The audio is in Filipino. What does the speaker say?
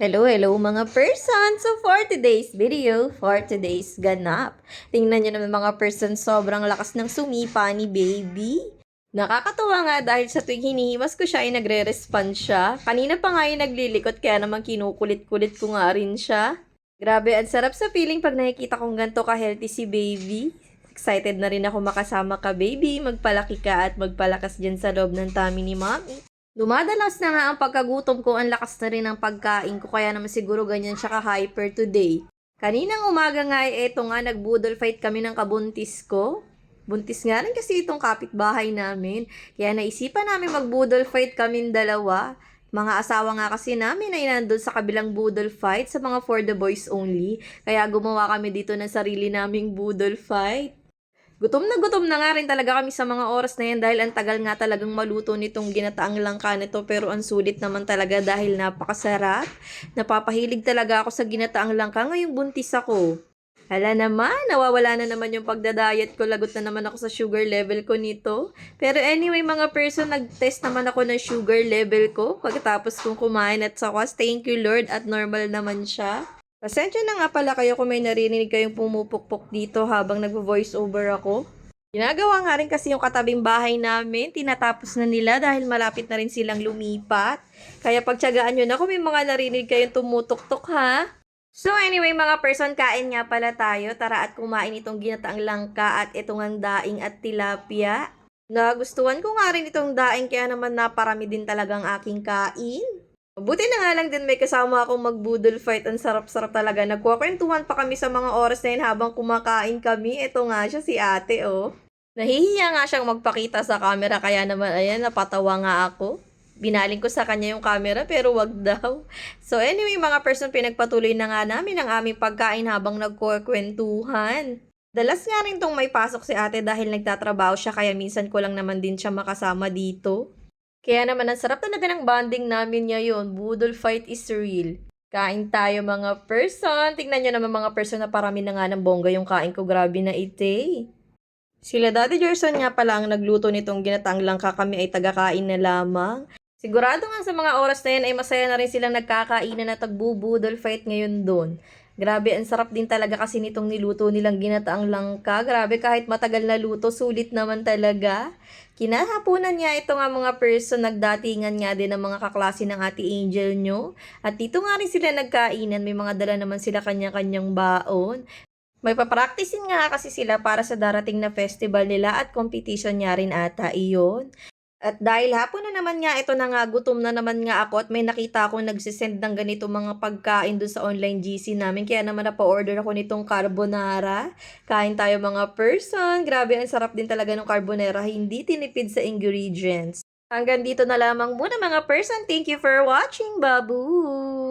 Hello, hello mga person! So for today's video, for today's ganap, tingnan nyo naman mga person, sobrang lakas ng sumipa ni baby. Nakakatuwa nga dahil sa tuwing hinihimas ko siya ay nagre-respond siya. Kanina pa nga yung naglilikot kaya naman kinukulit-kulit ko nga rin siya. Grabe, ang sarap sa feeling pag nakikita kong ganito ka-healthy si baby. Excited na rin ako makasama ka baby, magpalaki ka at magpalakas dyan sa loob ng tummy ni mommy. Dumadalas na nga ang pagkagutom ko, ang lakas na rin ang pagkain ko, kaya naman siguro ganyan siya ka-hyper today. Kaninang umaga nga ay eto nga, nagbudol fight kami ng kabuntis ko. Buntis nga rin kasi itong kapitbahay namin. Kaya naisipan namin magbudol fight kaming dalawa. Mga asawa nga kasi namin ay nandun sa kabilang budol fight sa mga for the boys only. Kaya gumawa kami dito ng sarili naming budol fight. Gutom na gutom na nga rin talaga kami sa mga oras na yan dahil ang tagal nga talagang maluto nitong ginataang langka nito pero ang sulit naman talaga dahil napakasarap. Napapahilig talaga ako sa ginataang langka ngayong buntis ako. Hala naman, nawawala na naman yung pagdadayet ko. Lagot na naman ako sa sugar level ko nito. Pero anyway, mga person, nag-test naman ako ng sugar level ko pagkatapos kong kumain at sakas. Thank you Lord at normal naman siya. Pasensya na nga pala kayo kung may narinig kayong pumupukpok dito habang nagvo-voice over ako. Ginagawa nga rin kasi yung katabing bahay namin, tinatapos na nila dahil malapit na rin silang lumipat. Kaya pagtsagaan nyo na kung may mga narinig kayong tumutok-tok ha. So anyway mga person, kain nga pala tayo. Tara at kumain itong ginataang langka at itong ang daing at tilapia. Nagustuhan ko nga rin itong daing kaya naman naparami din talagang aking kain. Buti na nga lang din may kasama akong magbudol fight. Ang sarap-sarap talaga. Nagkukwentuhan pa kami sa mga oras na yun habang kumakain kami. Ito nga siya si ate, oh. Nahihiya nga siyang magpakita sa camera kaya naman, ayan, napatawa nga ako. Binaling ko sa kanya yung camera pero wag daw. So anyway, mga person, pinagpatuloy na nga namin ang aming pagkain habang nagkukwentuhan. Dalas nga rin tong may pasok si ate dahil nagtatrabaho siya kaya minsan ko lang naman din siya makasama dito. Kaya naman, ang sarap talaga ng bonding namin ngayon. Budol fight is real. Kain tayo mga person. Tingnan nyo naman mga person na parami na nga ng bongga yung kain ko. Grabe na ite. Sila Daddy Gerson nga pala ang nagluto nitong ginatang langka kami ay tagakain na lamang. Sigurado nga sa mga oras na yan ay masaya na rin silang nagkakainan na tagbubudol fight ngayon doon. Grabe, ang sarap din talaga kasi nitong niluto nilang ginataang langka. Grabe, kahit matagal na luto, sulit naman talaga. Kinahaponan niya ito nga mga person, nagdatingan nga din ng mga kaklase ng ate Angel nyo. At dito nga rin sila nagkainan, may mga dala naman sila kanya-kanyang baon. May papraktisin nga kasi sila para sa darating na festival nila at competition niya rin ata iyon. At dahil hapon na naman nga, ito na nga, gutom na naman nga ako at may nakita akong nagsisend ng ganito mga pagkain doon sa online GC namin. Kaya naman napa-order ako nitong carbonara. Kain tayo mga person. Grabe, ang sarap din talaga ng carbonara. Hindi tinipid sa ingredients. Hanggang dito na lamang muna mga person. Thank you for watching. Babu!